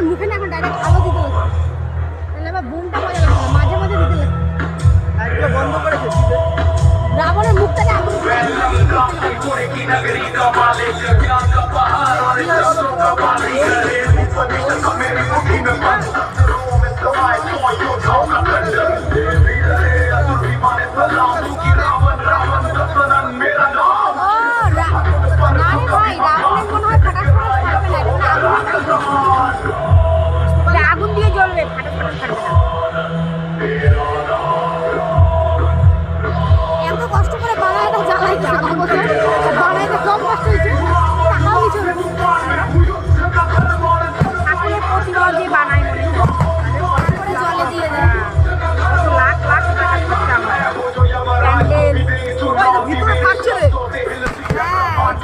ওদের মুখে না এখন ডাইরেক্ট আলো দিতে হচ্ছে। তাহলে আবার বুমটা মজা লাগছে মাঝে মাঝে দিতে হচ্ছে। বন্ধ করে রাবণের মুখটা না এখন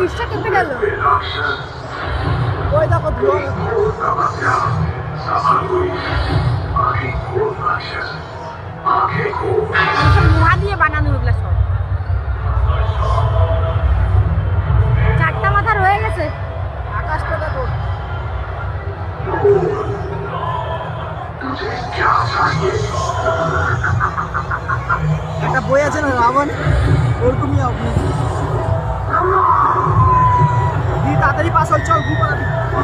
নিষ্ঠা কেটে গেল। ওই দেখো লোহা আচ্ছা, দিয়ে বানানো ওগুলো সব। চারটা মাথা রয়ে গেছে। আকাশটা দেখো। একটা বই আছে না, রাবণ? ওরকমই আপনি